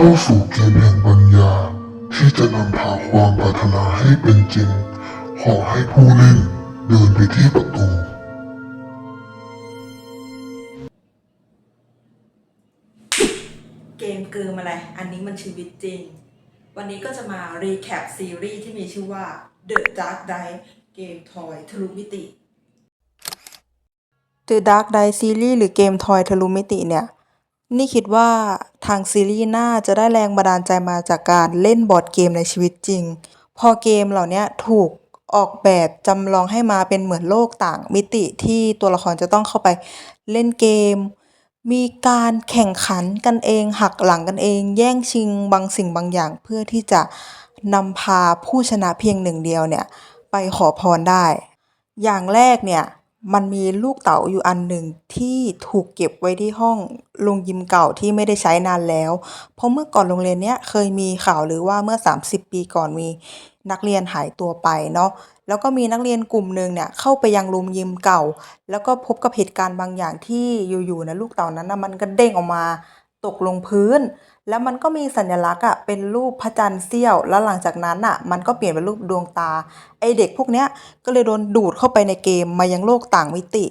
เข้าสู่เกมแห่งปัญญา ที่จะนำพาความปรารถนาให้เป็นจริง ขอให้ผู้เล่นเดินไปที่ประตูเกมเกิมอะไร อันนี้มันชีวิตจริง วันนี้ก็จะมารีแคปซีรีส์ที่มีชื่อว่า The Dark Knight เกมทอยทะลุมิติ The Dark Knight ซีรีส์หรือเกมทอยทะลุมิติเนี่ย นี่คิดว่าทางซีรีส์น่าจะได้แรงบันดาลใจมาจากการเล่นบอร์ดเกมในชีวิตจริง พอเกมเหล่านี้ถูกออกแบบจำลองให้มาเป็นเหมือนโลกต่างมิติที่ตัวละครจะต้องเข้าไปเล่นเกม มีการแข่งขันกันเอง หักหลังกันเอง แย่งชิงบางสิ่งบางอย่าง เพื่อที่จะนำพาผู้ชนะเพียงหนึ่งเดียวเนี่ยไปขอพรได้ อย่างแรกเนี่ย มันมีลูกเต๋าอยู่อันหนึ่งที่ถูกเก็บไว้ที่ห้องโรงยิมเก่าที่ไม่ได้ใช้นานแล้ว เพราะเมื่อก่อนโรงเรียนเนี้ยเคยมีข่าวหรือว่าเมื่อ 30 ปีก่อนมีนักเรียนหายตัวไปเนาะ แล้วก็มีนักเรียนกลุ่มหนึ่งเนี่ยเข้าไปยังโรงยิมเก่า แล้วก็พบกับเหตุการณ์บางอย่างที่อยู่ๆนะลูกเต่านั้นนะมันก็เด้งออกมา ตกลงพื้น แล้วมันก็มีสัญลักษณ์อะเป็นรูปพระจันทร์เสี้ยว แล้วหลังจากนั้นอะมันก็เปลี่ยนเป็นรูปดวงตา ไอเด็กพวกเนี้ยก็เลยโดนดูดเข้าไปในเกมมายังโลกต่างมิติ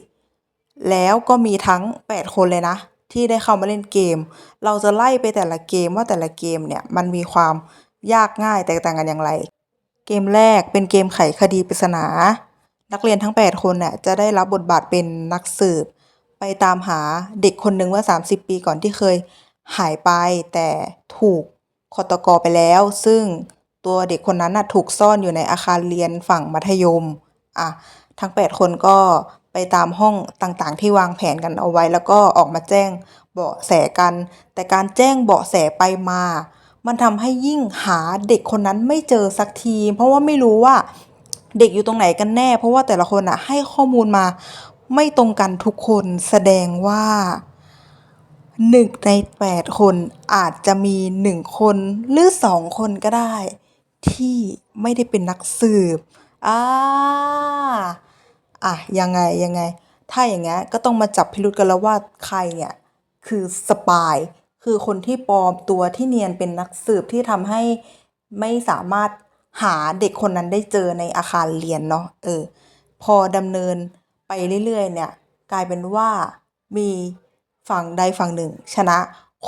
แล้วก็มีทั้ง 8 คนเลยนะ ที่ได้เข้ามาเล่นเกม เราจะไล่ไปแต่ละเกมว่าแต่ละเกมเนี่ยมันมีความยากง่ายแตกต่างกันอย่างไร เกมแรกเป็นเกมไขคดีปริศนา นักเรียนทั้ง 8 คนเนี่ยจะได้รับบทบาทเป็นนักสืบ ไปตามหาเด็กคนหนึ่งเมื่อ 30 ปีก่อนที่เคยหายไปแต่ถูกฆาตกรไปแล้ว ซึ่งตัวเด็กคนนั้นน่ะถูกซ่อนอยู่ในอาคารเรียนฝั่งมัธยมอะทั้ง 8 คนก็ไปตามห้องต่างๆ ที่วางแผนกันเอาไว้ แล้วก็ออกมาแจ้งเบาะแสกัน แต่การแจ้งเบาะแสไปมา มันทำให้ยิ่งหาเด็กคนนั้นไม่เจอสักที เพราะว่าไม่รู้ว่าเด็กอยู่ตรงไหนกันแน่ เพราะว่าแต่ละคนอะให้ข้อมูลมา ไม่ตรงกันทุกคนแสดงว่าหนึ่งในแปดคนอาจจะมีหนึ่งคนหรือสองคนก็ได้ ที่ไม่ได้เป็นนักสืบอ่าอะยังไงยังไง ถ้าอย่างเงี้ยก็ต้องมาจับพิรุธกันแล้วว่าใครเนี่ยคือสปายคือคนที่ปลอมตัวที่เนียนเป็นนักสืบที่ทำให้ไม่สามารถหาเด็กคนนั้นได้เจอในอาคารเรียนเนาะเออพอดำเนิน ไปเรื่อยๆเนี่ยกลายเป็นว่ามีฝั่งใดฝั่งหนึ่ง ชนะ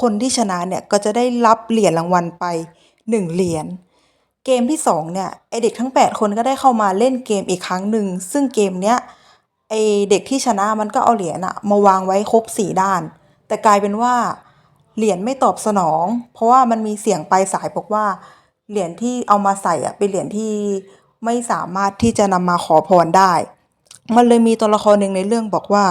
คนที่ชนะเนี่ยก็จะได้รับเหรียญรางวัลไปหนึ่งเหรียญเกมที่สองเนี่ยไอเด็กทั้ง 8 คนก็ได้เข้ามาเล่นเกมอีกครั้งหนึ่งซึ่งเกมเนี้ยไอเด็กที่ชนะมันก็เอาเหรียญอะมาวางไว้ครบสี่ด้าน แต่กลายเป็นว่าเหรียญไม่ตอบสนอง เพราะว่ามันมีเสียงปลายสายบอกว่าเหรียญที่เอามาใส่อะเป็นเหรียญที่ไม่สามารถที่จะนำมาขอพรได้ มันเลยมีตัวละครหนึ่งในเรื่องบอกว่า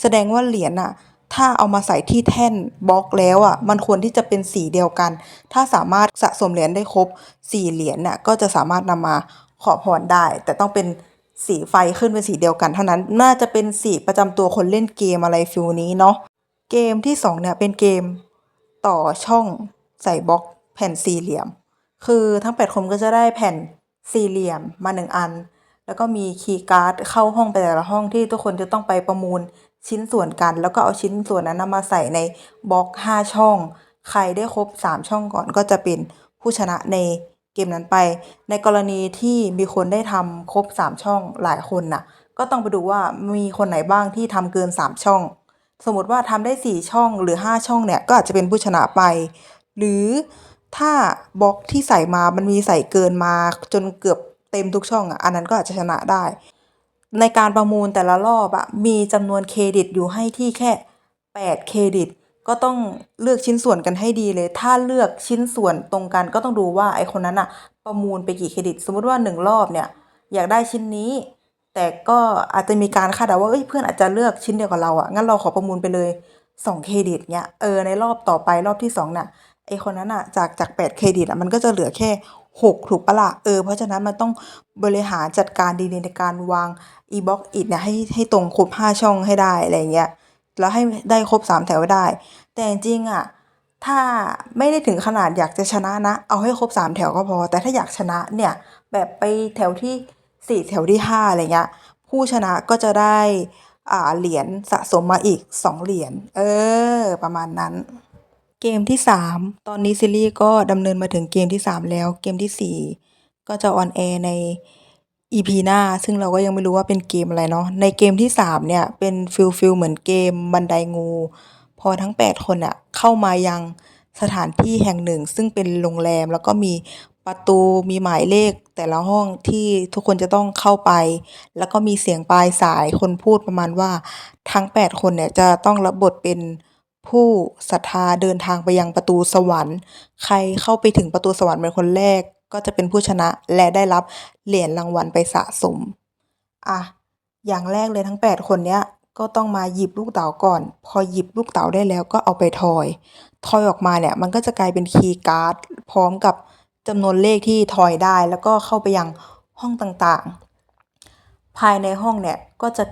แสดงว่าเหรียญอะถ้าเอามาใส่ที่แท่นบล็อกแล้วอะมันควรที่จะเป็นสีเดียวกัน ถ้าสามารถสะสมเหรียญได้ครบสี่เหรียญน่ะก็จะสามารถนำมาขอพรได้ แต่ต้องเป็นสีไฟขึ้นเป็นสีเดียวกัน เท่านั้นน่าจะเป็นสีประจำตัวคนเล่นเกมอะไรฟิลนี้เนาะเกมที่สองเนี่ยเป็นเกมต่อช่องใส่บล็อกแผ่นสี่เหลี่ยม คือทั้ง 8 คนก็จะได้แผ่นสี่เหลี่ยมมาหนึ่งอัน แล้วก็มีคีย์การ์ดเข้าห้องไปแต่ละห้องที่ทุกคนจะต้องไปประมูลชิ้นส่วนกัน แล้วก็เอาชิ้นส่วนนั้นนะมาใส่ในบล็อก 5 ช่อง ใครได้ครบ 3 ช่องก่อนก็จะเป็นผู้ชนะในเกมนั้นไป ในกรณีที่มีคนได้ทำครบ 3 ช่องหลายคนน่ะ ก็ต้องไปดูว่ามีคนไหนบ้างที่ทำเกิน 3 ช่อง สมมติว่าทำได้ 4 ช่องหรือ 5 ช่องเนี่ยก็อาจจะเป็นผู้ชนะไป หรือถ้าบล็อกที่ใส่มามันมีใส่เกินมาจนเกือบ เต็มทุกช่องอะอันนั้นก็อาจจะชนะได้ ในการประมูลแต่ละรอบอะมีจำนวนเครดิตอยู่ให้ที่แค่ 8 เครดิต ก็ต้องเลือกชิ้นส่วนกันให้ดีเลย ถ้าเลือกชิ้นส่วนตรงกันก็ต้องดูว่าไอคนนั้นอะประมูลไปกี่เครดิต สมมติว่า 1 รอบเนี่ยอยากได้ชิ้นนี้ แต่ก็อาจจะมีการคาดเดาว่าเอ้ยเพื่อนอาจจะเลือกชิ้นเดียวกับเราอะงั้นเราขอประมูลไปเลย 2 เครดิตเนี้ยเออในรอบต่อไปรอบที่2น่ะไอคนนั้นอะจากจาก 8 เครดิตอะมันก็จะเหลือแค่ 6 ถูกปะล่ะเออเพราะฉะนั้นมันต้องบริหารจัดการดีในการวาง e box it เนี่ยให้ให้ตรงครบ 5 ช่องให้ได้อะไรเงี้ยแล้วให้ได้ครบ 3 แถวได้ แต่จริงๆอะถ้าไม่ได้ถึงขนาดอยากจะชนะนะ เอาให้ครบ 3 แถวก็พอ แต่ถ้าอยากชนะเนี่ยแบบไปแถวที่ 4 แถวที่ 5 อะไรเงี้ยผู้ชนะก็จะได้อ่าเหรียญสะสมมาอีก 2 เหรียญเออ ประมาณนั้น เกมที่ 3 ตอนนี้ซีรีส์ก็ดำเนินมาถึงเกมที่ 3 แล้ว เกมที่ 4 ก็จะออนแอร์ใน EP หน้า ซึ่งเราก็ยังไม่รู้ว่าเป็นเกมอะไรเนาะ ในเกมที่ 3 เนี่ย เป็นฟีลฟีลเหมือนเกมบันไดงู พอทั้ง 8 คนน่ะเข้ามายังสถานที่แห่งหนึ่ง ซึ่งเป็นโรงแรมแล้วก็มีประตูมีหมายเลขแต่ละห้องที่ทุกคนจะต้องเข้าไป แล้วก็มีเสียงปลายสายคนพูดประมาณว่าทั้ง 8 คนเนี่ยจะต้องรับบทเป็น ผู้ศรัทธาเดินทางไปยังประตูสวรรค์ ใครเข้าไปถึงประตูสวรรค์เป็นคนแรก ก็จะเป็นผู้ชนะและได้รับเหรียญรางวัลไปสะสมอะอย่างแรกเลยทั้ง 8 คนเนี้ย ก็ต้องมาหยิบลูกเต๋าก่อน พอหยิบลูกเต๋าได้แล้วก็เอาไปทอย ทอยออกมาเนี่ยมันก็จะกลายเป็นคีย์การ์ดพร้อมกับจำนวนเลขที่ทอยได้ แล้วก็เข้าไปยังห้องต่างๆ ภายในห้องเนี่ยก็จะ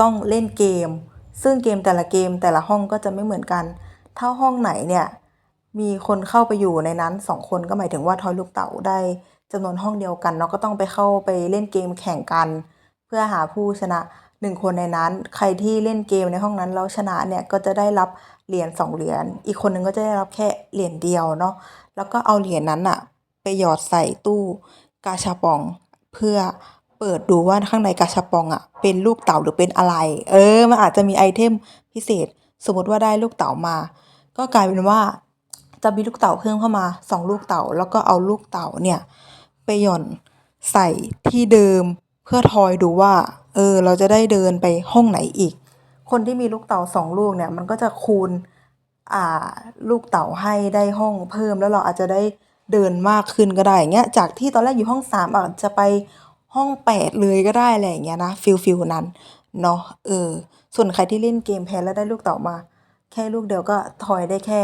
ต้องเล่นเกม ซึ่งเกมแต่ละเกมแต่ละห้องก็จะไม่เหมือนกัน ถ้าห้องไหนเนี่ยมีคนเข้าไปอยู่ในนั้น 2 คนก็หมายถึงว่าทอยลูกเต๋าได้จำนวนห้องเดียวกันเนาะก็ต้องไปเข้าไปเล่นเกมแข่งกัน เพื่อหาผู้ชนะ1คนในนั้น ใครที่เล่นเกมในห้องนั้นแล้วชนะเนี่ยก็จะได้รับเหรียญ2เหรียญอีกคนหนึ่งก็จะได้รับแค่เหรียญเดียวเนาะแล้วก็เอาเหรียญนั้นน่ะไปหยอดใส่ตู้กาชาปองเพื่อ เปิดดูว่าข้างในกาชาปองอะเป็นลูกเต๋าหรือเป็นอะไร เออ มันอาจจะมีไอเทมพิเศษ สมมติว่าได้ลูกเต๋ามา ก็กลายเป็นว่าจะมีลูกเต๋าเพิ่มเข้ามา 2 ลูกเต๋าแล้วก็เอาลูกเต๋าเนี่ยไปหย่อนใส่ที่เดิมเพื่อทอยดูว่า เออ เราจะได้เดินไปห้องไหนอีก คนที่มีลูกเต๋า2ลูกเนี่ยมันก็จะคูณอ่าลูกเต๋าให้ได้ห้องเพิ่มแล้วเราอาจจะได้เดินมากขึ้นก็ได้อย่างเงี้ยจากที่ตอนแรกอยู่ห้อง3อาจจะไป ห้อง 8 เลยก็ได้อะไรอย่างเงี้ยนะฟีลฟีลนั้นเนาะเออส่วนใครที่เล่นเกมแพ้แล้วได้ลูกเต๋ามา แค่ลูกเดียวก็ทอยได้แค่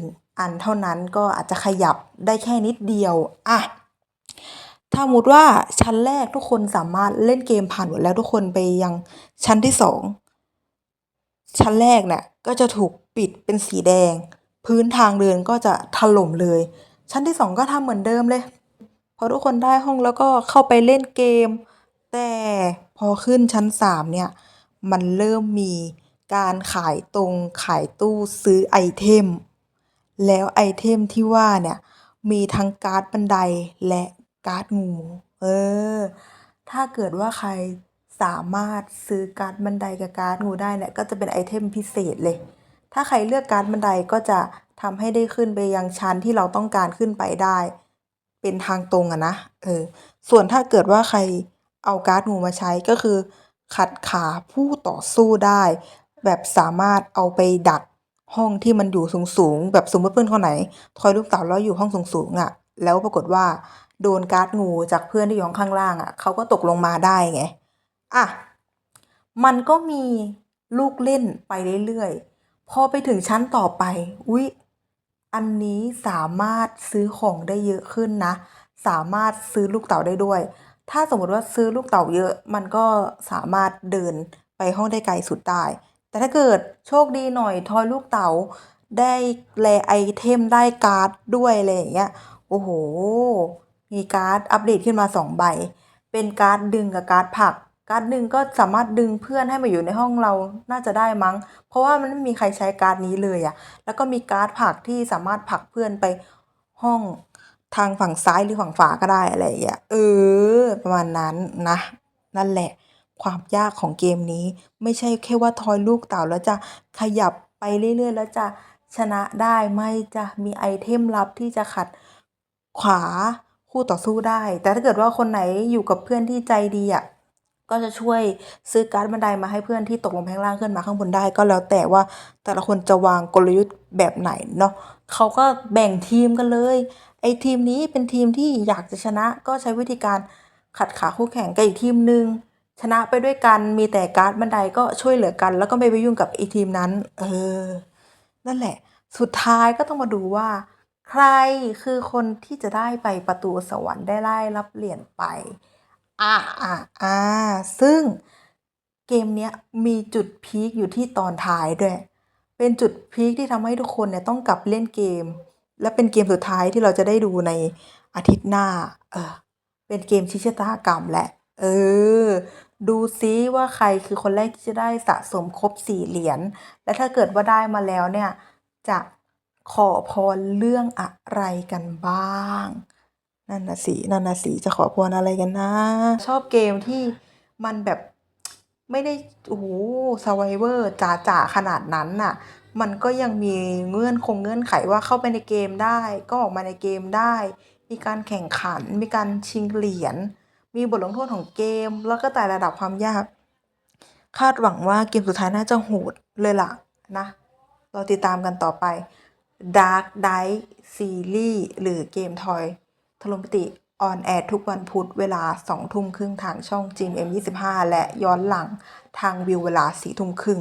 1อันเท่านั้นก็อาจจะขยับได้แค่นิดเดียวอะถ้าสมมุติว่าชั้นแรกทุกคนสามารถเล่นเกมผ่านหมดแล้วทุกคนไปยังชั้นที่2ชั้นแรกเนี่ยก็จะถูกปิดเป็นสีแดง พื้นทางเดินก็จะถล่มเลย ชั้นที่2ก็ทำเหมือนเดิมเลย อทุกคนได้ห้องแล้วก็เข้าไปเล่นเกม แต่พอขึ้นชั้น 3 เนี่ย มันเริ่มมีการขายตรงขายตู้ซื้อไอเทม แล้วไอเทมที่ว่าเนี่ย มีทั้งการ์ดบันไดและการ์ดงู เออ ถ้าเกิดว่าใครสามารถซื้อการ์ดบันไดกับการ์ดงูได้เนี่ยก็จะเป็นไอเทมพิเศษเลย ถ้าใครเลือกการ์ดบันไดก็จะทำให้ได้ขึ้นไปยังชั้นที่เราต้องการขึ้นไปได้ เป็นทางตรงอะนะ เออ ส่วนถ้าเกิดว่าใครเอาการ์ดงูมาใช้ก็คือ ขัดขาผู้ต่อสู้ได้ แบบสามารถเอาไปดักห้องที่มันอยู่สูงๆแบบสมมติเพื่อนคนไหนทอยลูกเต๋าแล้วอยู่ห้องสูงๆอะแล้วปรากฏว่าโดนการ์ดงูจากเพื่อนที่อยู่ข้างล่างอะเขาก็ตกลงมาได้ไง อะ มันก็มีลูกเล่นไปเรื่อยๆ พอไปถึงชั้นต่อไป อุ๊ย อันนี้สามารถซื้อของได้เยอะขึ้นนะ สามารถซื้อลูกเต๋าได้ด้วย ถ้าสมมติว่าซื้อลูกเต๋าเยอะ มันก็สามารถเดินไปห้องได้ไกลสุดได้ แต่ถ้าเกิดโชคดีหน่อยทอยลูกเต๋าได้แรร์ไอเทมได้การ์ดด้วยอะไรอย่างเงี้ย โอ้โฮมีการ์ดอัปเดตขึ้นมา 2 ใบ เป็นการ์ดดึงกับการ์ดผลัก การ์ดดึงก็สามารถดึงเพื่อนให้มาอยู่ในห้องเราน่าจะได้มั้ง เพราะว่ามันไม่มีใครใช้การ์ดนี้เลยอะแล้วก็มีการ์ดผักที่สามารถผักเพื่อนไปห้องทางฝั่งซ้ายหรือฝั่งขวาก็ได้อะไรอย่างเงี้ยเออ ประมาณนั้นนะ นั่นแหละ ความยากของเกมนี้ ไม่ใช่แค่ว่าทอยลูกเต๋าแล้วจะขยับไปเรื่อยๆ แล้วจะชนะได้ไม่จะมีไอเทมลับที่จะขัดขวาคู่ต่อสู้ได้ แต่ถ้าเกิดว่าคนไหนอยู่กับเพื่อนที่ใจดีอะ ก็จะช่วยซื้อการ์ดบันไดมาให้เพื่อนที่ตกลงไปข้างล่างขึ้นมาข้างบนได้ก็แล้วแต่ว่าแต่ละคนจะวางกลยุทธ์แบบไหนเนาะเขาก็แบ่งทีมกันเลยไอ้ทีมนี้เป็นทีมที่อยากจะชนะก็ใช้วิธีการขัดขาคู่แข่งกับอีกทีมหนึ่งชนะไปด้วยกันมีแต่การ์ดบันไดก็ช่วยเหลือกัน แล้วก็ไม่ไปยุ่งกับไอ้ทีมนั้น เออ นั่นแหละ สุดท้ายก็ต้องมาดูว่า ใครคือคนที่จะได้ไปประตูสวรรค์ได้ไล่รับเหรียญไป อ่าๆๆซึ่งเกมเนี้ยมีจุดพีกอยู่ที่ตอนท้ายด้วย เป็นจุดพีกที่ทำให้ทุกคนเนี่ยต้องกลับเล่นเกม และเป็นเกมสุดท้ายที่เราจะได้ดูในอาทิตย์หน้า เออ เป็นเกมชี้ชตากรรมแหละ เออ ดูซิว่าใครคือคนแรกที่จะได้สะสมครบ4เหรียญ และถ้าเกิดว่าได้มาแล้วเนี่ย จะขอพรเรื่องอะไรกันบ้าง นั่นนะสินั่นนะสิจะขอพรอะไรกันนะ ชอบเกมที่มันแบบไม่ได้โอ้โหซาวเวอร์จ๋าๆขนาดนั้นน่ะ มันก็ยังมีเงื่อนคงเงื่อนไขว่าเข้าไปในเกมได้ ก็ออกมาในเกมได้ มีการแข่งขัน มีการชิงเหรียญ มีบทลงโทษของเกม แล้วก็แต่ระดับความยาก คาดหวังว่าเกมสุดท้ายน่าจะโหดเลยล่ะนะเราติดตามกันต่อไป Dark d i ซีรีส์หรือเกมทอย ทลมิติออนแอร์ทุกวันพุธเวลา2ทุ่มครึ่งทางช่อง GMM25 และย้อนหลังทางวิวเวลา4ทุ่มครึ่ง